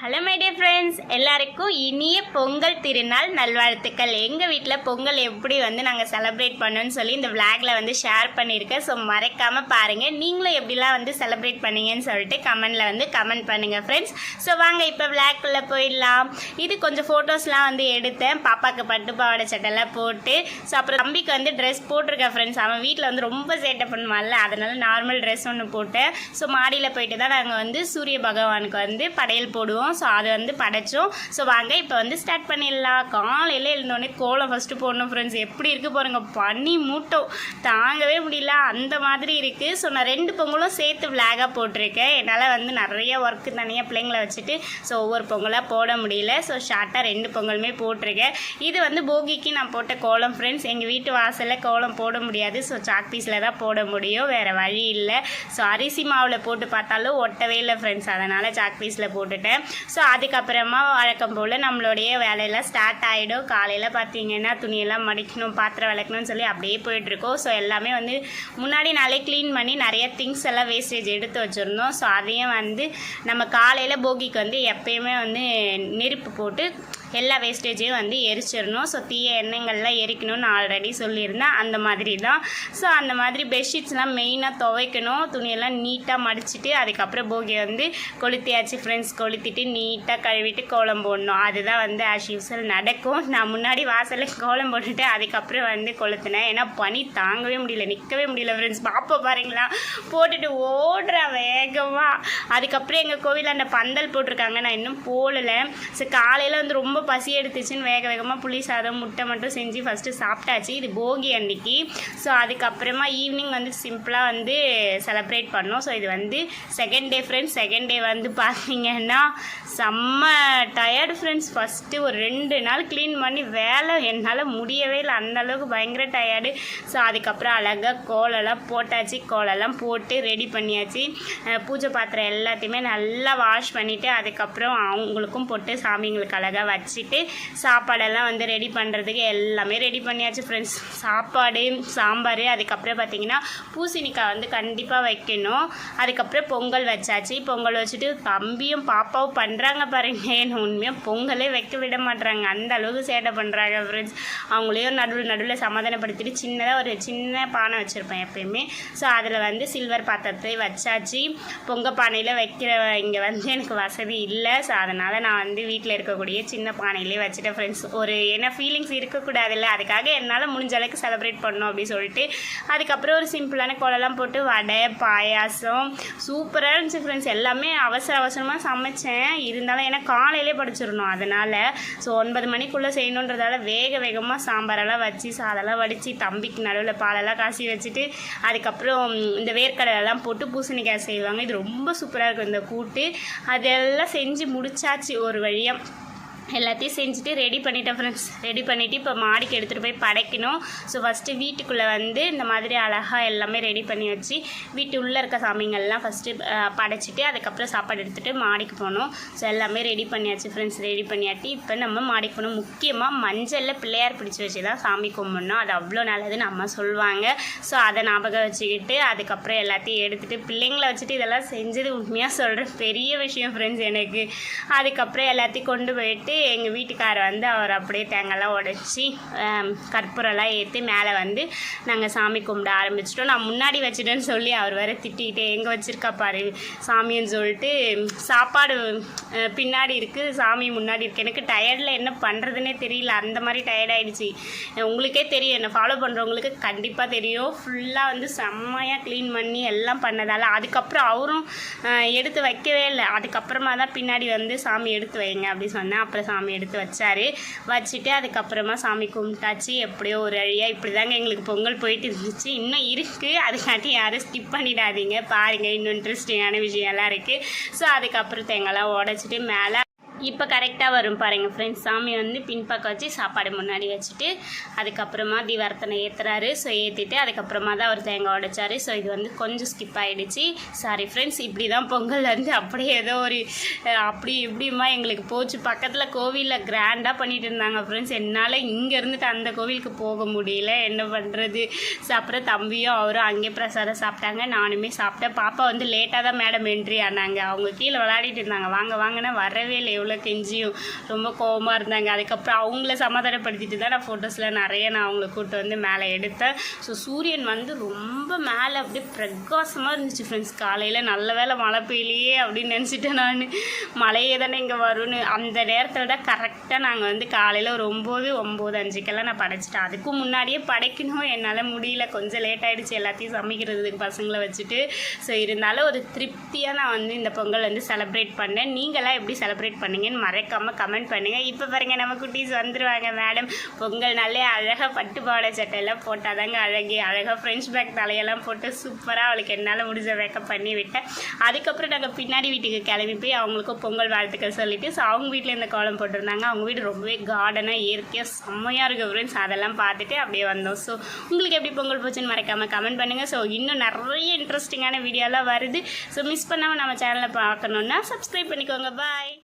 Hello my dear friends எல்லாருக்கும் இனிய பொங்கல் திருநாள் நல்வாழ்த்துக்கள். எங்கள் வீட்டில் பொங்கல் எப்படி வந்து நாங்கள் செலப்ரேட் பண்ணோன்னு சொல்லி இந்த விளாகில் வந்து ஷேர் பண்ணியிருக்கேன். ஸோ மறக்காமல் பாருங்கள் நீங்களும் எப்படிலாம் வந்து செலப்ரேட் பண்ணீங்கன்னு சொல்லிட்டு கமெண்டில் வந்து கமெண்ட் பண்ணுங்கள் ஃப்ரெண்ட்ஸ் ஸோ வாங்க இப்போ விளாக்குள்ளே போயிடலாம். இது கொஞ்சம் ஃபோட்டோஸ்லாம் வந்து எடுத்தேன். பாப்பாவுக்கு பட்டு பாவாடை சட்டெல்லாம் போட்டு. ஸோ அப்புறம் தம்பிக்கு வந்து ட்ரெஸ் போட்டிருக்கேன் ஃப்ரெண்ட்ஸ் அவன் வீட்டில் வந்து ரொம்ப சேட்டை பண்ணுவான்ல. அதனால் நார்மல் ட்ரெஸ் ஒன்று போட்டேன். ஸோ மாடியில் போயிட்டு தான் நாங்கள் வந்து சூரிய பகவானுக்கு வந்து படையல் போடுவோம். ஸோ அது வந்து படைச்சோம். ஸோ வாங்க இப்போ வந்து ஸ்டார்ட் பண்ணிடலாம். காலையில் எழுந்தோடனே கோலம் ஃபஸ்ட்டு போடணும் ஃப்ரெண்ட்ஸ் எப்படி இருக்குது பாருங்கள் பனி மூட்டம். தாங்கவே முடியல. அந்த மாதிரி இருக்குது ஸோ நான் ரெண்டு பொங்கலும் சேர்த்து விளாகாக போட்டிருக்கேன். என்னால் வந்து நிறைய ஒர்க்கு தனியாக பிள்ளைங்களை வச்சுட்டு ஸோ ஒவ்வொரு பொங்கலாக போட முடியல. ஸோ ஷார்ட்டாக ரெண்டு பொங்கலுமே போட்டிருக்கேன். இது வந்து போகிக்கு நான் போட்ட கோலம் ஃப்ரெண்ட்ஸ் எங்கள் வீட்டு வாசலில் கோலம் போட முடியாது. ஸோ சாக் பீஸில் தான் போட முடியும். வேறு வழி இல்லை. ஸோ அரிசி மாவில் போட்டு பார்த்தாலும் ஒட்டவே இல்லை ஃப்ரெண்ட்ஸ் அதனால் சாக் பீஸில் போட்டுட்டேன். ஸோ அதுக்கப்புறமா வழக்கம் போல் நம்மளுடைய வேலையெல்லாம் ஸ்டார்ட் ஆகிடும் காலையில் பார்த்தீங்கன்னா துணியெல்லாம் மடிக்கணும் பாத்திரம் விளக்கணும்னு சொல்லி அப்படியே போயிட்டுருக்கோம். ஸோ எல்லாமே வந்து முன்னாடி நாளே க்ளீன் பண்ணி நிறைய திங்ஸ் எல்லாம் வேஸ்டேஜ் எடுத்து வச்சுருந்தோம். ஸோ அதையும் வந்து நம்ம காலையில் போகிக்கு வந்து எப்பயுமே வந்து நெருப்பு போட்டு எல்லா வேஸ்டேஜையும் வந்து எரிச்சிடணும். ஸோ தீய எண்ணெய்கள்லாம் எரிக்கணும்னு ஆல்ரெடி சொல்லியிருந்தேன். அந்த மாதிரி தான் ஸோ அந்த மாதிரி பெட்ஷீட்ஸ்லாம் மெயினாக துவைக்கணும். துணியெல்லாம் நீட்டாக மடிச்சிட்டு அதுக்கப்புறம் போகியை வந்து கொளுத்தியாச்சு ஃப்ரெண்ட்ஸ் கொளுத்திட்டு நீட்டாக கழுவிட்டு கோலம் போடணும். அதுதான் வந்து ஆஸ் யூஸ்வல் நடக்கும். நான் முன்னாடி வாசலில் கோலம் போட்டுட்டு அதுக்கப்புறம் வந்து கொளுத்தினேன். ஏன்னா பனி தாங்கவே முடியல. நிற்கவே முடியல ஃப்ரெண்ட்ஸ் பாப்பா பாருங்களா. போட்டுட்டு ஓடுற வேகமாக அதுக்கப்புறம் எங்கள் கோவிலில் அந்த பந்தல் போட்டிருக்காங்க. நான் இன்னும் போடலை. ஸோ காலையில் வந்து ரொம்ப பசி எடுத்துச்சுன்னு வேக வேகமாக புளி சாதம் முட்டை மட்டும் செஞ்சு ஃபஸ்ட்டு சாப்பிட்டாச்சு. இது போகி அன்னைக்கு. ஸோ அதுக்கப்புறமா ஈவினிங் வந்து சிம்பிளாக வந்து செலப்ரேட் பண்ணோம். ஸோ இது வந்து second day friends second day வந்து பார்த்தீங்கன்னா செம்ம டயர்டு ஃப்ரெண்ட்ஸ் ஃபஸ்ட்டு ஒரு ரெண்டு நாள் க்ளீன் பண்ணி வேலை என்னால் முடியவே இல்லை. அந்த அளவுக்கு பயங்கர டயர்டு ஸோ அதுக்கப்புறம் அழகாக கோலெல்லாம் போட்டாச்சு. கோலெல்லாம் போட்டு ரெடி பண்ணியாச்சு. பூஜை பாத்திரம் எல்லாத்தையுமே நல்லா வாஷ் பண்ணிவிட்டு அதுக்கப்புறம் அவங்களுக்கும் போட்டு சாமிங்களுக்கு அழகாக வச்சுட்டு சாப்பாடெல்லாம் வந்து ரெடி பண்ணுறதுக்கு எல்லாமே ரெடி பண்ணியாச்சு ஃப்ரெண்ட்ஸ் சாப்பாடு சாம்பார் அதுக்கப்புறம் பார்த்தீங்கன்னா பூசணிக்காய் வந்து கண்டிப்பாக வைக்கணும். அதுக்கப்புறம் பொங்கல் வச்சாச்சு. பொங்கல் வச்சுட்டு தம்பியும் பாப்பாவும் பண்ணுறாங்க பாருங்க. எனக்கு உண்மையாக பொங்கலே வைக்க விட மாட்டுறாங்க அந்த அளவுக்கு சேட்டை பண்ணுறாங்க ஃப்ரெண்ட்ஸ் அவங்களையும் நடுவில் நடுவில் சமாதானப்படுத்திட்டு சின்னதாக ஒரு சின்ன பானை வச்சுருப்பேன் எப்பயுமே. ஸோ அதில் வந்து சில்வர் பாத்திரத்தை வச்சாச்சு. பொங்க பானையில் வைக்கிற இங்கே வந்து எனக்கு வசதி இல்லை. ஸோ அதனால் நான் வந்து வீட்டில் இருக்கக்கூடிய சின்ன பானையிலே வச்சுட்டேன் ஃப்ரெண்ட்ஸ் ஒரு என்ன ஃபீலிங்ஸ் இருக்கக்கூடாதுல்ல? அதுக்காக என்னால் முடிஞ்ச அளவுக்கு செலிப்ரேட் பண்ணணும் அப்படின்னு சொல்லிட்டு அதுக்கப்புறம் ஒரு சிம்பிளான குழலாம் போட்டு வடை பாயாசம் சூப்பராக இருந்துச்சு ஃப்ரெண்ட்ஸ் எல்லாமே அவசர அவசரமாக சமைச்சேன். இருந்தாலும் ஏன்னா காலையிலே படிச்சிடணும். அதனால் ஸோ ஒன்பது மணிக்குள்ளே செய்யணுன்றதால வேக வேகமாக சாம்பாரெல்லாம் வச்சு சாதெல்லாம் வடித்து தம்பிக்கு நடுவில் பாலெல்லாம் காசி வச்சுட்டு அதுக்கப்புறம் இந்த வேர்க்கடலெல்லாம் போட்டு பூசணிக்காய் செய்வாங்க. இது ரொம்ப சூப்பராக இருக்கும். இந்த கூட்டு அதெல்லாம் செஞ்சு முடிச்சாச்சு ஒரு வழியாக எல்லாத்தையும் செஞ்சுட்டு ரெடி பண்ணிட்டேன் ஃப்ரெண்ட்ஸ் ரெடி பண்ணிவிட்டு இப்போ மாடிக்கு எடுத்துகிட்டு போய் படைக்கணும். ஸோ ஃபஸ்ட்டு வீட்டுக்குள்ளே வந்து இந்த மாதிரி அழகாக எல்லாமே ரெடி பண்ணி வச்சு வீட்டு உள்ளே இருக்க சாமிங்கள்லாம் ஃபஸ்ட்டு படைச்சிட்டு அதுக்கப்புறம் சாப்பாடு எடுத்துகிட்டு மாடிக்கு போகணும் ஸோ எல்லாமே ரெடி பண்ணியாச்சு ஃப்ரெண்ட்ஸ் ரெடி பண்ணியாட்டி இப்போ நம்ம மாடிக்கு போகணும் முக்கியமாக மஞ்சளில் பிள்ளையார் பிடிச்சி வச்சு தான் சாமி கும்பிடணும். அது அவ்வளோ நல்லதுன்னு அம்மா சொல்லுவாங்க. ஸோ அதை ஞாபகம் வச்சுக்கிட்டு அதுக்கப்புறம் எல்லாத்தையும் எடுத்துகிட்டு பிள்ளைங்களை வச்சுட்டு இதெல்லாம் செஞ்சது உண்மையாக சொல்கிறேன் பெரிய விஷயம் ஃப்ரெண்ட்ஸ் எனக்கு. அதுக்கப்புறம் எல்லாத்தையும் கொண்டு போயிட்டு எங்கள் வீட்டுக்காரர் வந்து அவர் அப்படியே தேங்காய்லாம் உடச்சி கற்பூரம்லாம் ஏற்றி மேலே வந்து நாங்கள் சாமி கும்பிட ஆரம்பிச்சிட்டோம். நான் முன்னாடி வச்சுட்டேன்னு சொல்லி அவர் வேறு திட்டிகிட்டே எங்கே வச்சுருக்கா பாரு சாமின்னு சொல்லிட்டு சாப்பாடு பின்னாடி இருக்குது சாமி முன்னாடி இருக்குது எனக்கு டயர்டில் என்ன பண்ணுறதுனே தெரியல. அந்த மாதிரி டயர்டாயிடுச்சு உங்களுக்கே தெரியும். என்னை ஃபாலோ பண்ணுறவங்களுக்கு கண்டிப்பாக தெரியும். ஃபுல்லாக வந்து செம்மையாக க்ளீன் பண்ணி எல்லாம் பண்ணதால் அதுக்கப்புறம் அவரும் எடுத்து வைக்கவே இல்லை. அதுக்கப்புறமா தான் பின்னாடி வந்து சாமி எடுத்து வைங்க அப்படி சொன்னேன். அப்புறம் சாமி எடுத்து வச்சார். வச்சுட்டு அதுக்கப்புறமா சாமி கும்பிட்டாச்சு. எப்படியோ ஒரு வழியாக இப்படி தாங்க எங்களுக்கு பொங்கல் போயிட்டு இருந்துச்சு. இன்னும் இருக்குது அதுக்காட்டி யாரும் ஸ்கிப் பண்ணிடாதீங்க. பாருங்கள் இன்னும் இன்ட்ரெஸ்டிங்கான விஷயம்லாம் இருக்குது ஸோ அதுக்கப்புறம் தேங்காய்லாம் உடச்சிட்டு மேலே இப்போ கரெக்டாக வரும் பாருங்கள் ஃப்ரெண்ட்ஸ் சாமி வந்து பின்பக்கம் வச்சு சாப்பாடு முன்னாடி வச்சுட்டு அதுக்கப்புறமா தீவார்த்தனை ஏற்றுறாரு ஸோ ஏற்றிட்டு அதுக்கப்புறமா தான் அவர் தேங்காய் உடைச்சாரு. ஸோ இது வந்து கொஞ்சம் ஸ்கிப் ஆகிடுச்சு சாரி ஃப்ரெண்ட்ஸ் இப்படி தான் பொங்கல் வந்து அப்படியே ஏதோ ஒரு அப்படி இப்படிமா எங்களுக்கு போச்சு. பக்கத்தில் கோவிலில் கிராண்டாக பண்ணிட்டு இருந்தாங்க ஃப்ரெண்ட்ஸ் என்னால் இங்கே இருந்துட்டு அந்த கோவிலுக்கு போக முடியல. என்ன பண்ணுறது ஸோ அப்புறம் தம்பியும் அவரும் அங்கே பிரசாதம் சாப்பிட்டாங்க. நானுமே சாப்பிட்டேன். பாப்பா வந்து லேட்டாக தான் மேடம் என்ட்ரி ஆனாங்க. அவங்க கீழே விளையாடிட்டு இருந்தாங்க. வாங்க வாங்கினா வரவே இல்லை. எவ்வளோ கெஞ்சியும். ரொம்ப கோவமாக இருந்தாங்க. அதுக்கப்புறம் அவங்கள சமாதானப்படுத்திட்டு தான் நான் ஃபோட்டோஸில் நிறைய நான் அவங்கள கூப்பிட்டு வந்து மேலே எடுத்தேன். ஸோ சூரியன் வந்து ரொம்ப மேலே அப்படியே பிரகாசமாக இருந்துச்சு ஃப்ரெண்ட்ஸ் காலையில் நல்ல வேளை மழை பெய்யலையே அப்படின்னு நினச்சிட்டேன் நான். மழையே தானே இங்கே வரும்னு. அந்த நேரத்தில் தான் கரெக்டாக நாங்கள் வந்து காலையில் ஒரு ஒம்பது ஒம்பது அஞ்சுக்கெல்லாம் நான் படைச்சிட்டேன். அதுக்கும் முன்னாடியே படைக்கணும். என்னால் முடியல. கொஞ்சம் லேட் ஆகிடுச்சு எல்லாத்தையும் சமைக்கிறதுக்கு பசங்களை வச்சுட்டு. ஸோ இருந்தாலும் ஒரு திருப்தியாக நான் வந்து இந்த பொங்கல் வந்து செலப்ரேட் பண்ணேன். நீங்களாம் எப்படி செலப்ரேட் பண்ணேன் பண்ணீங்கன்னு மறக்காமல் கமெண்ட் பண்ணுங்கள் இப்போ பாருங்கள் நம்ம குட்டீஸ் வந்துருவாங்க மேடம் பொங்கல் நல்லே அழகாக பட்டு பாவாடை சட்டையெல்லாம் போட்டால் தாங்க அழகே. அழகாக ஃப்ரெஞ்ச் பேக் தலையெல்லாம் போட்டு சூப்பராக அவளுக்கு என்னால் முடிஞ்ச மேக்கப் பண்ணி விட்டேன். அதுக்கப்புறம் நாங்கள் பின்னாடி வீட்டுக்கு கிளம்பி போய் அவங்களுக்கும் பொங்கல் வாழ்த்துக்கள் சொல்லிட்டு ஸோ அவங்க வீட்டில் இந்த கோலம் போட்டிருந்தாங்க. அவங்க வீடு ரொம்பவே கார்டனாக இயற்கையாக செம்மையாக இருக்குது ஃப்ரெண்ட்ஸ் அதெல்லாம் பார்த்துட்டு அப்படியே வந்தோம். ஸோ உங்களுக்கு எப்படி பொங்கல் போச்சுன்னு மறக்காமல் கமெண்ட் பண்ணுங்கள் ஸோ இன்னும் நிறைய இன்ட்ரெஸ்டிங்கான வீடியோலாம் வருது. ஸோ மிஸ் பண்ணாமல் நம்ம சேனலை பார்க்கணுன்னா சப்ஸ்கிரைப் பண்ணிக்கோங்க. பாய்